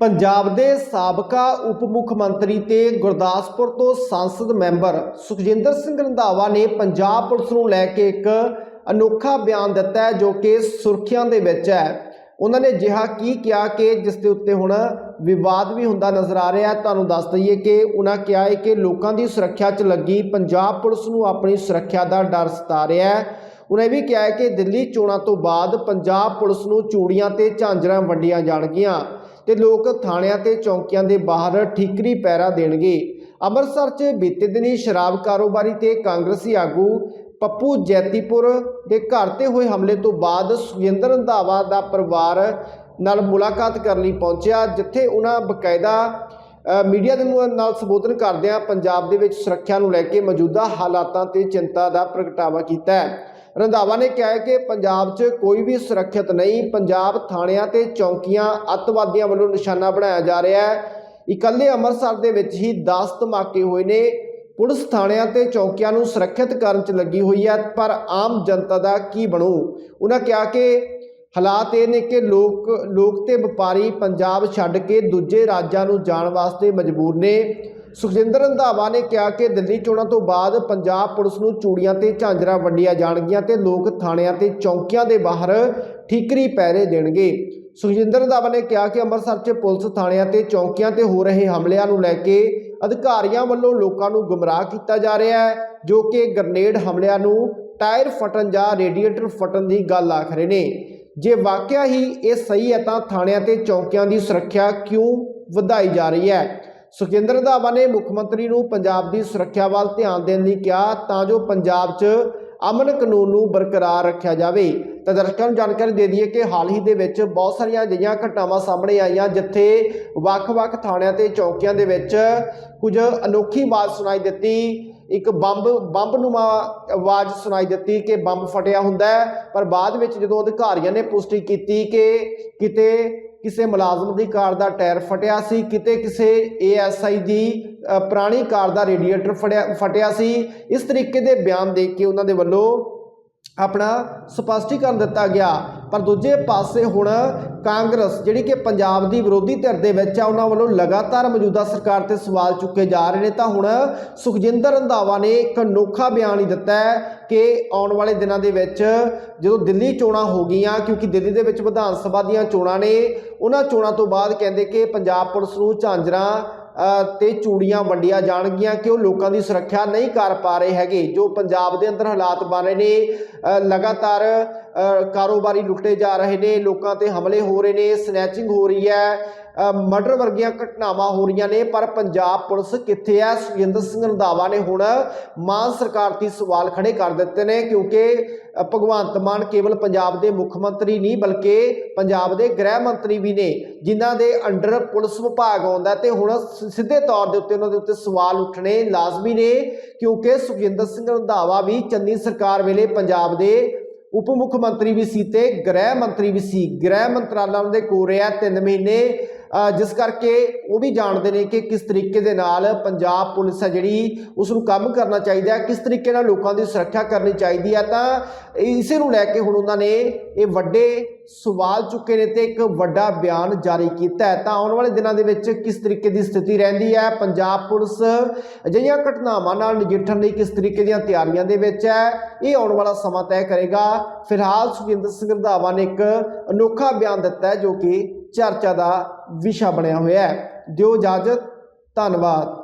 ਪੰਜਾਬ ਦੇ ਸਾਬਕਾ ਉਪ ਮੁੱਖ ਮੰਤਰੀ ਤੇ ਗੁਰਦਾਸਪੁਰ ਤੋਂ ਸੰਸਦ ਮੈਂਬਰ ਸੁਖਜਿੰਦਰ ਸਿੰਘ ਰੰਧਾਵਾ ਨੇ ਪੰਜਾਬ ਪੁਲਿਸ ਨੂੰ ਲੈ ਕੇ ਇੱਕ ਅਨੋਖਾ ਬਿਆਨ ਦਿੱਤਾ ਹੈ ਜੋ ਕਿ ਸੁਰਖੀਆਂ ਦੇ ਵਿੱਚ ਹੈ। ਉਹਨਾਂ ਨੇ ਜਿਹਾ ਕੀ ਕਿਹਾ ਕਿ ਜਿਸ ਦੇ ਉੱਤੇ ਹੁਣ ਵਿਵਾਦ ਵੀ ਹੁੰਦਾ ਨਜ਼ਰ ਆ ਰਿਹਾ ਤੁਹਾਨੂੰ ਦੱਸ ਦਈਏ ਕਿ ਉਹਨਾਂ ਕਿਹਾ ਹੈ ਕਿ ਲੋਕਾਂ ਦੀ ਸੁਰੱਖਿਆ 'ਚ ਲੱਗੀ ਪੰਜਾਬ ਪੁਲਿਸ ਨੂੰ ਆਪਣੀ ਸੁਰੱਖਿਆ ਦਾ ਡਰ ਸਤਾ ਰਿਹਾ ਹੈ। ਉਹਨੇ ਵੀ ਕਿਹਾ ਹੈ ਕਿ ਦਿੱਲੀ ਚੋਣਾਂ ਤੋਂ ਬਾਅਦ ਪੰਜਾਬ ਪੁਲਿਸ ਨੂੰ ਚੂੜੀਆਂ ਤੇ ਝਾਂਜਰਾਂ ਵੰਡੀਆਂ ਜਾਣਗੀਆਂ। ਤੇ ਲੋਕ ਥਾਣਿਆਂ ਤੇ ਚੌਂਕੀਆਂ ਦੇ ਬਾਹਰ ਠੀਕਰੀ ਪੈਰਾ ਦੇਣਗੇ। ਅੰਮ੍ਰਿਤਸਰ 'ਚ ਬੀਤੇ ਦਿਨੀ ਸ਼ਰਾਬ ਕਾਰੋਬਾਰੀ ਤੇ ਕਾਂਗਰਸੀ ਆਗੂ ਪੱਪੂ ਜੈਤੀਪੁਰ ਦੇ ਘਰ ਤੇ ਹੋਏ ਹਮਲੇ ਤੋਂ ਬਾਅਦ ਸੁਖਜਿੰਦਰ ਰੰਧਾਵਾ ਦਾ ਪਰਿਵਾਰ ਨਾਲ ਮੁਲਾਕਾਤ ਕਰਨ ਲਈ ਪਹੁੰਚਿਆ, ਜਿੱਥੇ ਉਹਨਾਂ ਬਕਾਇਦਾ ਮੀਡੀਆ ਦੇ ਨਾਲ ਸੰਬੋਧਨ ਕਰਦਿਆਂ ਪੰਜਾਬ ਦੇ ਵਿੱਚ ਸੁਰੱਖਿਆ ਨੂੰ ਲੈ ਕੇ ਮੌਜੂਦਾ ਹਾਲਾਤਾਂ ਤੇ ਚਿੰਤਾ ਦਾ ਪ੍ਰਗਟਾਵਾ ਕੀਤਾ ਹੈ। ਰੰਧਾਵਾ ਨੇ ਕਿਹਾ ਕਿ ਪੰਜਾਬ 'ਚ ਕੋਈ ਵੀ ਸੁਰੱਖਿਅਤ ਨਹੀਂ, ਪੰਜਾਬ ਥਾਣਿਆਂ ਤੇ ਚੌਂਕੀਆਂ ਅੱਤਵਾਦੀਆਂ ਵੱਲੋਂ ਨਿਸ਼ਾਨਾ ਬਣਾਇਆ ਜਾ ਰਿਹਾ ਹੈ। ਇਕੱਲੇ ਅੰਮ੍ਰਿਤਸਰ ਦੇ ਵਿੱਚ ਹੀ 10 ਧਮਾਕੇ ਹੋਏ ਨੇ। ਪੁਲਿਸ ਥਾਣਿਆਂ ਤੇ ਚੌਕੀਆਂ ਨੂੰ ਸੁਰੱਖਿਅਤ ਕਰਨ 'ਚ ਲੱਗੀ ਹੋਈ ਹੈ, ਪਰ ਆਮ ਜਨਤਾ ਦਾ ਕੀ ਬਣੂ? ਉਹਨਾਂ ਕਿਹਾ ਕਿ ਹਾਲਾਤ ਇਹ ਨੇ ਕਿ ਲੋਕ ਲੋਕ ਤੇ ਵਪਾਰੀ ਪੰਜਾਬ ਛੱਡ ਕੇ ਦੂਜੇ ਰਾਜਾਂ ਨੂੰ ਜਾਣ ਵਾਸਤੇ ਮਜਬੂਰ ਨੇ। ਸੁਖਜਿੰਦਰ ਰੰਧਾਵਾ ਨੇ ਕਿਹਾ ਕਿ ਦਿੱਲੀ ਚੋਣਾਂ ਤੋਂ ਬਾਅਦ ਪੰਜਾਬ ਪੁਲਿਸ ਨੂੰ ਚੂੜੀਆਂ ਤੇ ਝਾਂਜਰਾਂ ਵੰਡੀਆਂ ਜਾਣਗੀਆਂ ਤੇ ਲੋਕ ਥਾਣਿਆਂ ਤੇ ਚੌਂਕੀਆਂ ਦੇ ਬਾਹਰ ਠੀਕਰੀ ਪੈਰੇ ਦੇਣਗੇ। ਸੁਖਜਿੰਦਰ ਰੰਧਾਵਾ ਨੇ ਕਿਹਾ ਕਿ ਅੰਮ੍ਰਿਤਸਰ 'ਚ ਪੁਲਿਸ ਥਾਣਿਆਂ ਤੇ ਚੌਂਕੀਆਂ ਤੇ ਹੋ ਰਹੇ ਹਮਲਿਆਂ ਨੂੰ ਲੈ ਕੇ ਅਧਿਕਾਰੀਆਂ ਵੱਲੋਂ ਲੋਕਾਂ ਨੂੰ ਗੁੰਮਰਾਹ ਕੀਤਾ ਜਾ ਰਿਹਾ ਹੈ, ਜੋ ਕਿ ਗ੍ਰਨੇਡ ਹਮਲਿਆਂ ਨੂੰ ਟਾਇਰ ਫਟਣ ਜਾਂ ਰੇਡੀਏਟਰ ਫਟਣ ਦੀ ਗੱਲ ਆਖ ਰਹੇ ਨੇ। ਜੇ ਵਾਕਿਆ ਹੀ ਇਹ ਸਹੀ ਹੈ ਤਾਂ ਥਾਣਿਆਂ ਤੇ ਚੌਂਕੀਆਂ ਦੀ ਸੁਰੱਖਿਆ ਕਿਉਂ ਵਧਾਈ ਜਾ ਰਹੀ ਹੈ? ਸੁਖਜਿੰਦਰ ਰੰਧਾਵਾ ਨੇ ਮੁੱਖ ਮੰਤਰੀ ਨੂੰ ਪੰਜਾਬ ਦੀ ਸੁਰੱਖਿਆ ਵੱਲ ਧਿਆਨ ਦੇਣ ਲਈ ਕਿਹਾ ਤਾਂ ਜੋ ਪੰਜਾਬ 'ਚ ਅਮਨ ਕਾਨੂੰਨ ਨੂੰ ਬਰਕਰਾਰ ਰੱਖਿਆ ਜਾਵੇ। ਤਾਂ ਦਰਸ਼ਕਾਂ ਨੂੰ ਜਾਣਕਾਰੀ ਦੇ ਦਈਏ ਕਿ ਹਾਲ ਹੀ ਦੇ ਵਿੱਚ ਬਹੁਤ ਸਾਰੀਆਂ ਅਜਿਹੀਆਂ ਘਟਨਾਵਾਂ ਸਾਹਮਣੇ ਆਈਆਂ, ਜਿੱਥੇ ਵੱਖ-ਵੱਖ ਥਾਣਿਆਂ ਤੇ ਚੌਕੀਆਂ ਦੇ ਵਿੱਚ ਕੁਝ ਅਨੋਖੀ ਆਵਾਜ਼ ਸੁਣਾਈ ਦਿੱਤੀ। ਇੱਕ ਬੰਬ ਬੰਬ ਨੂਮਾ ਆਵਾਜ਼ ਸੁਣਾਈ ਦਿੱਤੀ ਕਿ ਬੰਬ ਫਟਿਆ ਹੁੰਦਾ ਪਰ ਬਾਅਦ ਵਿੱਚ ਜਦੋਂ ਅਧਿਕਾਰੀਆਂ ਨੇ ਪੁਸ਼ਟੀ ਕੀਤੀ ਕਿ ਕਿਤੇ ਕਿਸੇ ਮੁਲਾਜ਼ਮ ਦੀ ਕਾਰ ਦਾ ਟਾਇਰ ਫਟਿਆ ਸੀ, ਕਿਤੇ ਕਿਸੇ ਏਐਸਆਈ ਦੀ ਪੁਰਾਣੀ ਕਾਰ ਦਾ ਰੇਡੀਏਟਰ ਫਟਿਆ ਫਟਿਆ ਸੀ। ਇਸ ਤਰੀਕੇ ਦੇ ਬਿਆਨ ਦੇ ਕੇ ਉਹਨਾਂ ਦੇ ਵੱਲੋਂ ਆਪਣਾ ਸਪਸ਼ਟੀਕਰਨ ਦਿੱਤਾ ਗਿਆ। ਪਰ ਦੂਜੇ ਪਾਸੇ ਹੁਣ ਕਾਂਗਰਸ, ਜਿਹੜੀ ਕਿ ਪੰਜਾਬ ਦੀ ਵਿਰੋਧੀ ਧਿਰ ਦੇ ਵਿੱਚ ਆ, ਉਹਨਾਂ ਵੱਲੋਂ ਲਗਾਤਾਰ ਮੌਜੂਦਾ ਸਰਕਾਰ ਤੇ ਸਵਾਲ ਚੁੱਕੇ ਜਾ ਰਹੇ ਨੇ। ਤਾਂ ਹੁਣ ਸੁਖਜਿੰਦਰ ਰੰਧਾਵਾ ਨੇ ਇੱਕ ਅਨੋਖਾ ਬਿਆਨ ਹੀ ਦਿੱਤਾ ਹੈ ਕਿ ਆਉਣ ਵਾਲੇ ਦਿਨਾਂ ਦੇ ਵਿੱਚ ਜਦੋਂ ਦਿੱਲੀ ਚੋਣਾਂ ਹੋ ਗਈਆਂ, ਕਿਉਂਕਿ ਦਿੱਲੀ ਦੇ ਵਿੱਚ ਵਿਧਾਨ ਸਭਾ ਦੀਆਂ ਚੋਣਾਂ ਨੇ, ਉਹਨਾਂ ਚੋਣਾਂ ਤੋਂ ਬਾਅਦ ਕਹਿੰਦੇ ਕਿ ਪੰਜਾਬ ਪੁਲਿਸ ਨੂੰ ਝਾਂਜਰਾਂ ਤੇ ਚੂੜੀਆਂ ਵੰਡੀਆਂ ਜਾਣਗੀਆਂ ਕਿ ਉਹ ਲੋਕਾਂ ਦੀ ਸੁਰੱਖਿਆ ਨਹੀਂ ਕਰ ਪਾ ਰਹੇ ਹੈਗੇ। ਜੋ ਪੰਜਾਬ ਦੇ ਅੰਦਰ ਹਾਲਾਤ ਬਣ ਰਹੇ ਨੇ ਲਗਾਤਾਰ ਕਾਰੋਬਾਰੀ ਲੁੱਟੇ ਜਾ ਰਹੇ ਨੇ, ਲੋਕਾਂ ਤੇ ਹਮਲੇ ਹੋ ਰਹੇ ਨੇ ਸਨੈਚਿੰਗ ਹੋ ਰਹੀ ਹੈ। ਮਰਡਰ ਵਰਗੀਆਂ ਘਟਨਾਵਾਂ ਹੋ ਰਹੀਆਂ ਨੇ, ਪਰ ਪੰਜਾਬ ਪੁਲਿਸ ਕਿੱਥੇ ਹੈ ਸੁਖਜਿੰਦਰ ਸਿੰਘ ਰੰਧਾਵਾ ਨੇ ਹੁਣ ਮਾਨ ਸਰਕਾਰ ਤੇ ਸਵਾਲ ਖੜੇ ਕਰ ਦਿੱਤੇ ਨੇ, ਕਿਉਂਕਿ ਭਗਵੰਤ ਮਾਨ ਕੇਵਲ ਪੰਜਾਬ ਦੇ ਮੁੱਖ ਮੰਤਰੀ ਨਹੀਂ, ਬਲਕਿ ਪੰਜਾਬ ਦੇ ਗ੍ਰਹਿ ਮੰਤਰੀ ਵੀ ਨੇ, ਜਿਨ੍ਹਾਂ ਦੇ ਅੰਡਰ ਪੁਲਿਸ ਵਿਭਾਗ ਆਉਂਦਾ ਤੇ ਹੁਣ ਸ- ਸਿੱਧੇ ਤੌਰ ਦੇ ਉੱਤੇ ਉਹਨਾਂ ਦੇ ਉੱਤੇ ਸਵਾਲ ਉੱਠਣੇ ਲਾਜ਼ਮੀ ਨੇ, ਕਿਉਂਕਿ ਸੁਖਜਿੰਦਰ ਸਿੰਘ ਰੰਧਾਵਾ ਵੀ ਚੰਨੀ ਸਰਕਾਰ ਵੇਲੇ ਪੰਜਾਬ ਦੇ ਉਪ ਮੁੱਖ ਮੰਤਰੀ ਵੀ ਸੀ ਤੇ ਗ੍ਰਹਿ ਮੰਤਰੀ ਵੀ ਸੀ। ਗ੍ਰਹਿ ਮੰਤਰਾਲਾ ਦੇ ਕੋਲ ਰਿਹਾ 3 ਮਹੀਨੇ। ਜਿਸ ਕਰਕੇ ਉਹ ਵੀ ਜਾਣਦੇ ਨੇ ਕਿ ਕਿਸ ਤਰੀਕੇ ਦੇ ਨਾਲ ਪੰਜਾਬ ਪੁਲਿਸ ਹੈ ਜਿਹੜੀ ਉਸ ਨੂੰ ਕੰਮ ਕਰਨਾ ਚਾਹੀਦਾ ਹੈ, ਕਿਸ ਤਰੀਕੇ ਨਾਲ ਲੋਕਾਂ ਦੀ ਸੁਰੱਖਿਆ ਕਰਨੀ ਚਾਹੀਦੀ ਹੈ, ਤਾਂ ਇਸੇ ਨੂੰ ਲੈ ਕੇ ਹੁਣ ਉਹਨਾਂ ਨੇ ਇਹ ਵੱਡੇ ਸਵਾਲ ਚੁੱਕੇ ਨੇ ਤੇ ਇੱਕ ਵੱਡਾ ਬਿਆਨ ਜਾਰੀ ਕੀਤਾ ਹੈ। ਤਾਂ ਆਉਣ ਵਾਲੇ ਦਿਨਾਂ ਦੇ ਵਿੱਚ ਕਿਸ ਤਰੀਕੇ ਦੀ ਸਥਿਤੀ ਰਹਿੰਦੀ ਹੈ? ਪੰਜਾਬ ਪੁਲਿਸ ਅਜਿਹੀਆਂ ਘਟਨਾਵਾਂ ਨਾਲ ਨਜਿੱਠਣ ਲਈ ਕਿਸ ਤਰੀਕੇ ਦੀਆਂ ਤਿਆਰੀਆਂ ਦੇ ਵਿੱਚ ਹੈ? ਇਹ ਆਉਣ ਵਾਲਾ ਸਮਾਂ ਤੈਅ ਕਰੇਗਾ। ਫਿਲਹਾਲ ਸੁਖਿੰਦਰ ਸਿੰਘ ਰੰਧਾਵਾ ਨੇ ਇੱਕ ਅਨੋਖਾ ਬਿਆਨ ਦਿੱਤਾ ਹੈ ਜੋ ਕਿ ਚਰਚਾ ਦਾ ਵਿਸ਼ਾ ਬਣਿਆ ਹੋਇਆ ਹੈ। ਦਿਓ ਇਜਾਜ਼ਤ ਧੰਨਵਾਦ।